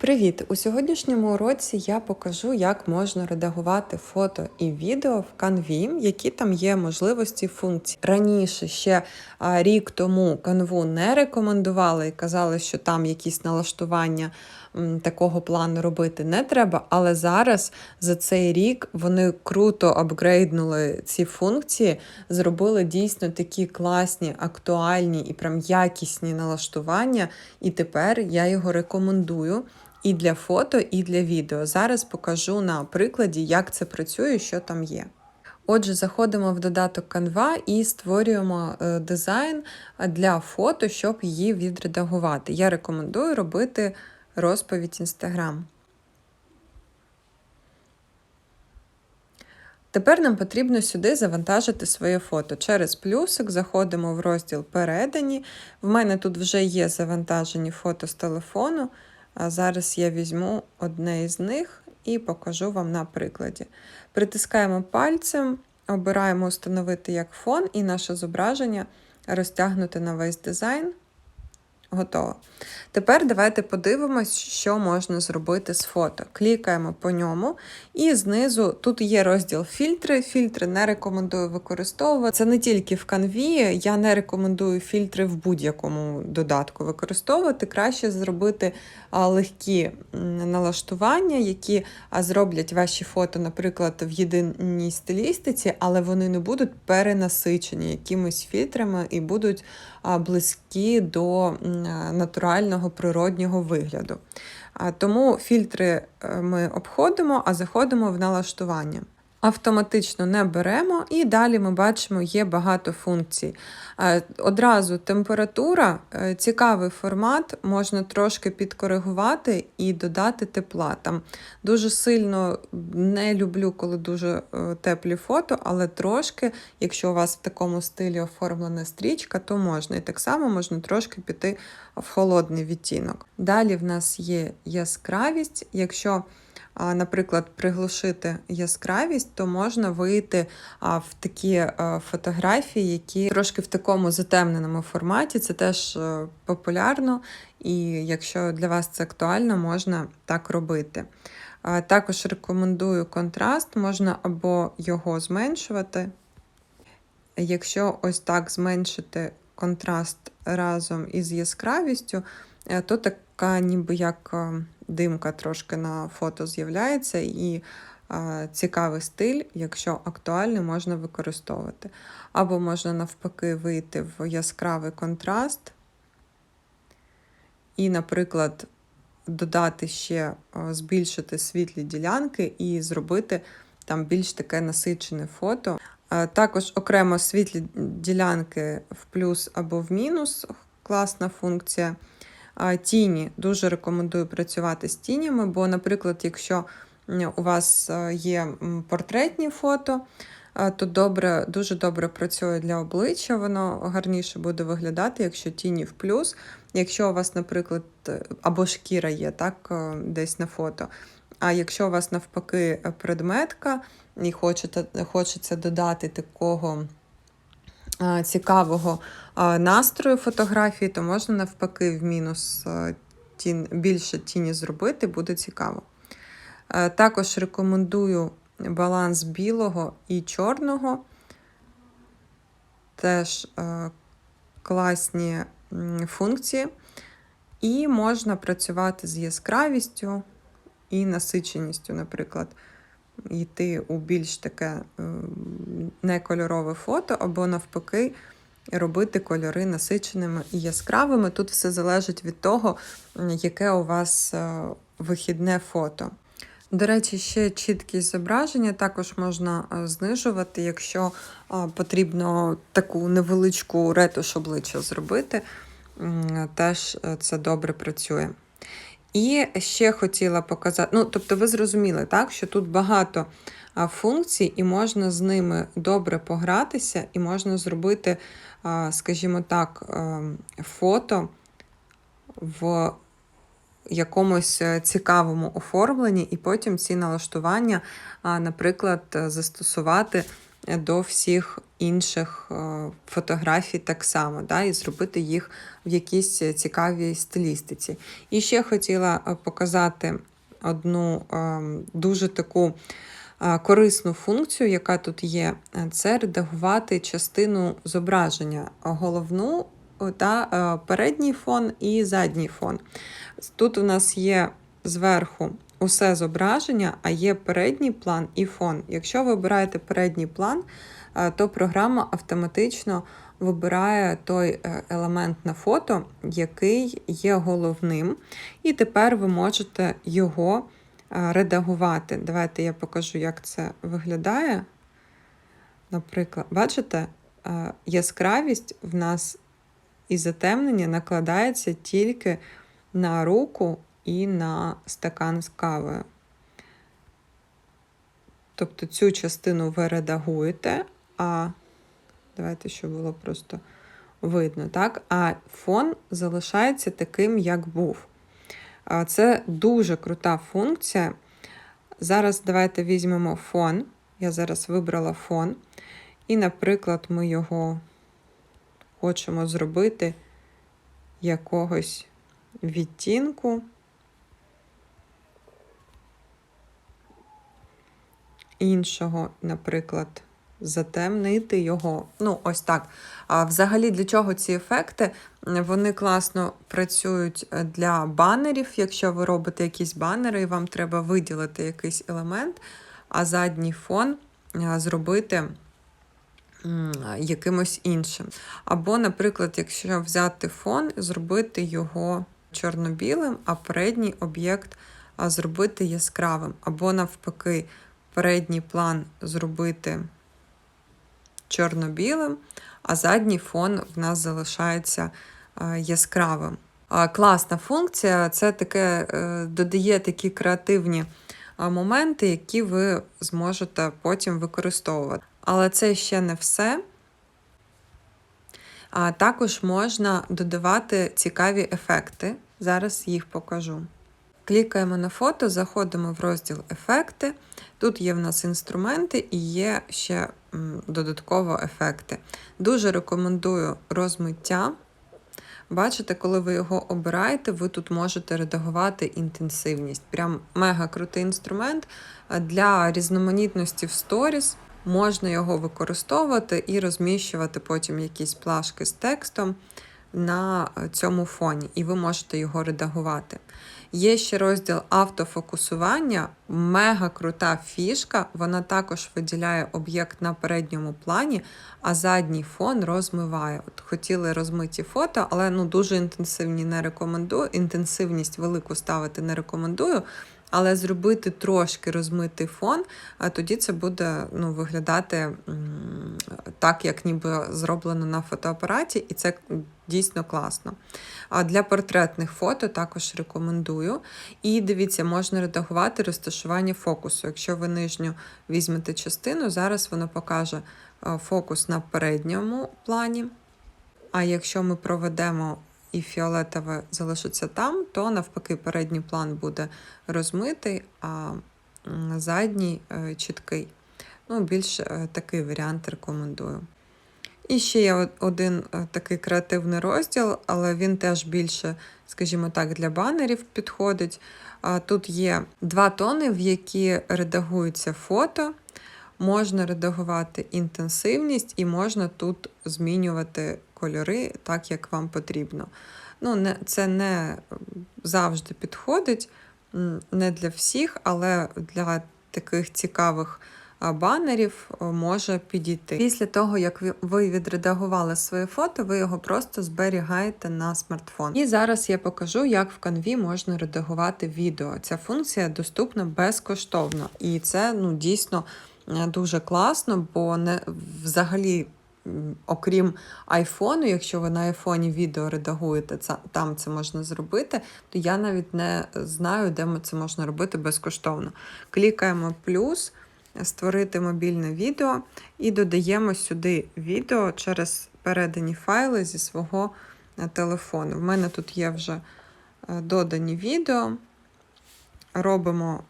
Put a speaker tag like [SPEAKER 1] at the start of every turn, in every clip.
[SPEAKER 1] Привіт! У сьогоднішньому уроці я покажу, як можна редагувати фото і відео в Canvі, які там є можливості функцій. Раніше ще рік тому Canvu не рекомендували і казали, що там якісь налаштування такого плану робити не треба. Але зараз за цей рік вони круто апгрейднули ці функції, зробили дійсно такі класні, актуальні і прям якісні налаштування. І тепер я його рекомендую і для фото, і для відео. Зараз покажу на прикладі, як це працює, що там є. Отже, заходимо в додаток Canva і створюємо е, дизайн для фото, щоб її відредагувати. Я рекомендую робити розповідь Instagram. Тепер нам потрібно сюди завантажити своє фото. Через плюсик заходимо в розділ Передані. В мене тут вже є завантажені фото з телефону. А зараз я візьму одне із них і покажу вам на прикладі. Притискаємо пальцем, обираємо Установити як фон, і наше зображення розтягнути на весь дизайн. Готово. Тепер давайте подивимось, що можна зробити з фото. Клікаємо по ньому, і знизу тут є розділ фільтри. Фільтри не рекомендую використовувати. Це не тільки в канві, я не рекомендую фільтри в будь-якому додатку використовувати. Краще зробити легкі налаштування, які зроблять ваші фото, наприклад, в єдиній стилістиці, але вони не будуть перенасичені якимись фільтрами і будуть близькі до натурального природнього вигляду. Тому фільтри е, ми обходимо, а заходимо в налаштування. Автоматично не беремо, і далі ми бачимо, є багато функцій. Е, одразу температура, е, цікавий формат, можна трошки підкоригувати і додати тепла. Там Дуже сильно не люблю, коли дуже е, теплі фото, але трошки, якщо у вас в такому стилі оформлена стрічка, то можна. І так само можна трошки піти в холодний відтінок. Далі в нас є яскравість. Якщо наприклад, приглушити яскравість, то можна вийти в такі фотографії, які трошки в такому затемненому форматі. Це теж е, популярно, і якщо для вас це актуально, можна так робити. Також рекомендую контраст, можна або його зменшувати. Якщо ось так зменшити контраст разом із яскравістю, е, то така ніби як е, димка трошки на фото з'являється, і а, цікавий стиль, якщо актуальний, можна використовувати. Або можна навпаки вийти в яскравий контраст. І, наприклад, додати ще, збільшити світлі ділянки і зробити там більш таке насичене фото. Також окремо світлі ділянки в плюс або в мінус класна функція. Тіні дуже рекомендую працювати з тінями, бо, наприклад, якщо у вас є портретні фото, то добре, дуже добре працює для обличчя, воно гарніше буде виглядати, якщо тіні в плюс. Якщо у вас, наприклад, або шкіра є так, десь на фото. А якщо у вас навпаки предметка і хочете, хочеться додати такого цікавого настрою фотографії, то можна навпаки в мінус більше тіні зробити, буде цікаво. Також рекомендую баланс білого і чорного. Теж класні функції. І можна працювати з яскравістю і насиченістю, наприклад йти у більш таке е, некольорове фото, або навпаки, робити кольори насиченими і яскравими. Тут все залежить від того, яке у вас е, вихідне фото. До речі, ще чіткість зображення також можна е, знижувати, якщо потрібно таку невеличку ретуш обличчя зробити, теж це добре працює. І ще хотіла показати, ну, тобто, ви зрозуміли, так, що тут багато функцій, і можна з ними добре погратися, і можна зробити, скажімо так, фото в якомусь е, цікавому оформленні, і потім ці налаштування, наприклад, застосувати до всіх інших е, фотографій так само, да, і зробити їх в якійсь цікавій стилістиці. І ще хотіла е, показати одну е, дуже таку е, корисну функцію, яка тут є, це редагувати частину зображення, головну та передній фон і задній фон. Тут у нас є зверху усе зображення, а є передній план і фон. Якщо ви обираєте передній план, е, то програма автоматично вибирає той е, елемент на фото, який є головним. І тепер ви можете його е, редагувати. Давайте я покажу, як це виглядає. Наприклад, бачите, яскравість в нас і затемнення накладається тільки на руку і на стакан з кавою. Тобто цю частину ви редагуєте, а давайте, щоб було просто видно, так? А фон залишається таким, як був. Це дуже крута функція. Зараз давайте візьмемо фон. Я зараз вибрала фон. І, наприклад, ми його хочемо зробити якогось відтінку. Іншого, наприклад, затемнити його. Ну, ось так. А взагалі, для чого ці ефекти? Вони класно працюють для банерів, якщо ви робите якісь банери, і вам треба виділити якийсь елемент, а задній фон зробити якимось іншим. Або, наприклад, якщо взяти фон, зробити його чорно-білим, а передній об'єкт зробити яскравим. Або навпаки, передній план зробити чорно-білим, а задній фон в нас залишається яскравим. Класна функція, це таке е, додає такі креативні моменти, які ви зможете потім використовувати. Але це ще не все. А також можна додавати цікаві ефекти. Зараз їх покажу. Клікаємо на фото, заходимо в розділ Ефекти. Тут є в нас інструменти і є ще додатково ефекти. Дуже рекомендую розмиття. Бачите, коли ви його обираєте, ви тут можете редагувати інтенсивність. Прям мега крутий інструмент для різноманітності в сторіс. Можна його використовувати і розміщувати потім якісь плашки з текстом на цьому фоні, і ви можете його редагувати. Є ще розділ автофокусування, мега крута фішка. Вона також виділяє об'єкт на передньому плані, а задній фон розмиває. От Хотіли розмиті фото, але ну дуже інтенсивні не рекомендую. Інтенсивність велику ставити не рекомендую. Але зробити трошки розмитий фон, а тоді це буде ну, виглядати так, як ніби зроблено на фотоапараті, і це дійсно класно. А для портретних фото також рекомендую. І дивіться, можна редагувати розташування фокусу. Якщо ви нижню візьмете частину, зараз воно покаже е, фокус на передньому плані. А якщо ми проведемо і фіолетове залишиться там, то навпаки передній план буде розмитий, а задній е, чіткий. Ну, більш е, такий варіант рекомендую. І ще є один е, такий креативний розділ, але він теж більше, скажімо так, для банерів підходить. Тут є два тони, в які редагуються фото. Можна редагувати інтенсивність і можна тут змінювати кольори так, як вам потрібно. Ну, не, це не завжди підходить, не для всіх, але для таких цікавих банерів може підійти. Після того, як ви- ви відредагували своє фото, ви його просто зберігаєте на смартфон. І зараз я покажу, як в канві можна редагувати відео. Ця функція доступна безкоштовно. І це ну, дійсно е, дуже класно, бо не взагалі. Окрім айфону, якщо ви на айфоні відео редагуєте, там це можна зробити, то я навіть не знаю, де це можна робити безкоштовно. Клікаємо плюс, створити мобільне відео і додаємо сюди відео через передані файли зі свого е, телефону. В мене тут є вже е, додані відео. Робимо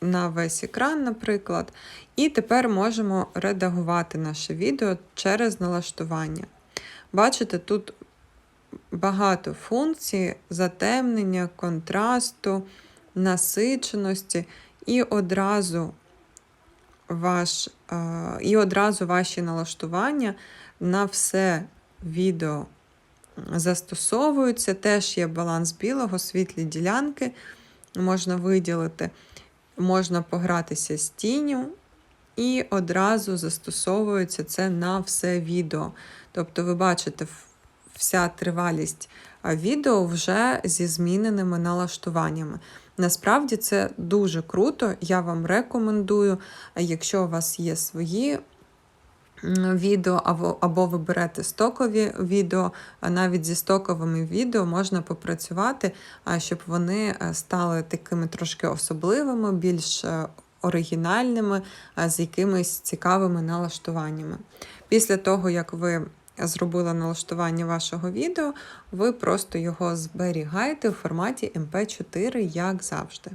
[SPEAKER 1] на весь екран, наприклад. І тепер можемо редагувати наше відео через налаштування. Бачите, тут багато функцій затемнення, контрасту, насиченості, і одразу, ваш, е, і одразу ваші налаштування на все відео застосовуються. Теж є баланс білого, світлі ділянки можна виділити, можна погратися з тінню, і одразу застосовується це на все відео. Тобто, ви бачите, вся тривалість відео вже зі зміненими налаштуваннями. Насправді це дуже круто. Я вам рекомендую, якщо у вас є свої відео, або, або ви берете стокові відео, навіть зі стоковими відео можна попрацювати, щоб вони е, стали такими трошки особливими, більш е, оригінальними, з якимись цікавими налаштуваннями. Після того, як ви зробили налаштування вашого відео, ви просто його зберігаєте у форматі MP4, як завжди.